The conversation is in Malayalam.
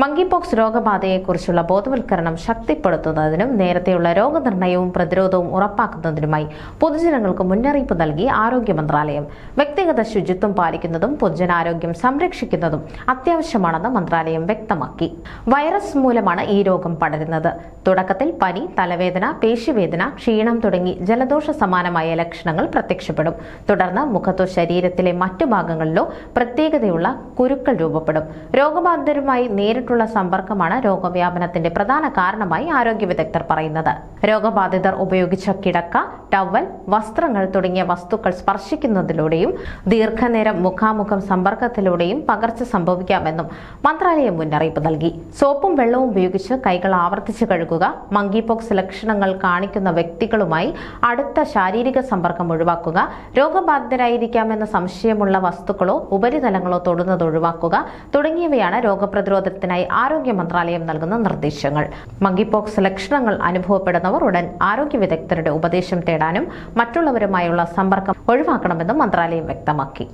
മങ്കിപോക്സ് രോഗബാധയെക്കുറിച്ചുള്ള ബോധവൽക്കരണം ശക്തിപ്പെടുത്തുന്നതിനും നേരത്തെയുള്ള രോഗനിർണയവും പ്രതിരോധവും ഉറപ്പാക്കുന്നതിനുമായി പൊതുജനങ്ങൾക്ക് മുന്നറിയിപ്പ് നൽകി ആരോഗ്യ മന്ത്രാലയം. വ്യക്തിഗത ശുചിത്വം പാലിക്കുന്നതും പൊതുജനാരോഗ്യം സംരക്ഷിക്കുന്നതും അത്യാവശ്യമാണെന്ന് മന്ത്രാലയം വ്യക്തമാക്കി. വൈറസ് മൂലമാണ് ഈ രോഗം പടരുന്നത്. തുടക്കത്തിൽ പനി തലവേദന പേശിവേദന ക്ഷീണം തുടങ്ങി ജലദോഷ സമാനമായ ലക്ഷണങ്ങൾ പ്രത്യക്ഷപ്പെടും. തുടർന്ന് മുഖത്തോ ശരീരത്തിലെ മറ്റു ഭാഗങ്ങളിലോ പ്രത്യേകതയുള്ള കുരുക്കൾ രൂപപ്പെടും. രോഗബാധിതരുമായി നേരിട്ടുള്ള സമ്പർക്കമാണ് രോഗവ്യാപനത്തിന്റെ പ്രധാന കാരണമായി ആരോഗ്യ വിദഗ്ധർ പറയുന്നത്. രോഗബാധിതർ ഉപയോഗിച്ച കിടക്ക ടവൽ വസ്ത്രങ്ങൾ തുടങ്ങിയ വസ്തുക്കൾ സ്പർശിക്കുന്നതിലൂടെയും ദീർഘനേരം മുഖാമുഖം സമ്പർക്കത്തിലൂടെയും പകർച്ച സംഭവിക്കാമെന്നും മന്ത്രാലയം മുന്നറിയിപ്പ് നൽകി. സോപ്പും വെള്ളവും ഉപയോഗിച്ച് കൈകൾ ആവർത്തിച്ച് കഴുകുക മങ്കിപോക്സ് ലക്ഷണങ്ങൾ കാണിക്കുന്ന വ്യക്തികളുമായി അടുത്ത ശാരീരിക സമ്പർക്കം ഒഴിവാക്കുക രോഗബാധിതരായിരിക്കാമെന്ന സംശയമുള്ള വസ്തുക്കളോ ഉപരിതലങ്ങളോ തൊടുന്നത് ഒഴിവാക്കുക തുടങ്ങിയവയാണ് രോഗപ്രതിരോധത്തിനായി ആരോഗ്യ മന്ത്രാലയം നൽകുന്ന നിർദ്ദേശങ്ങൾ. മങ്കിപോക്സ് ലക്ഷണങ്ങൾ അനുഭവപ്പെടുന്നവർ ഉടൻ ആരോഗ്യ വിദഗ്ധരുടെ ഉപദേശം തേടാനും മറ്റുള്ളവരുമായുള്ള സമ്പർക്കം ഒഴിവാക്കണമെന്നും മന്ത്രാലയം വ്യക്തമാക്കി.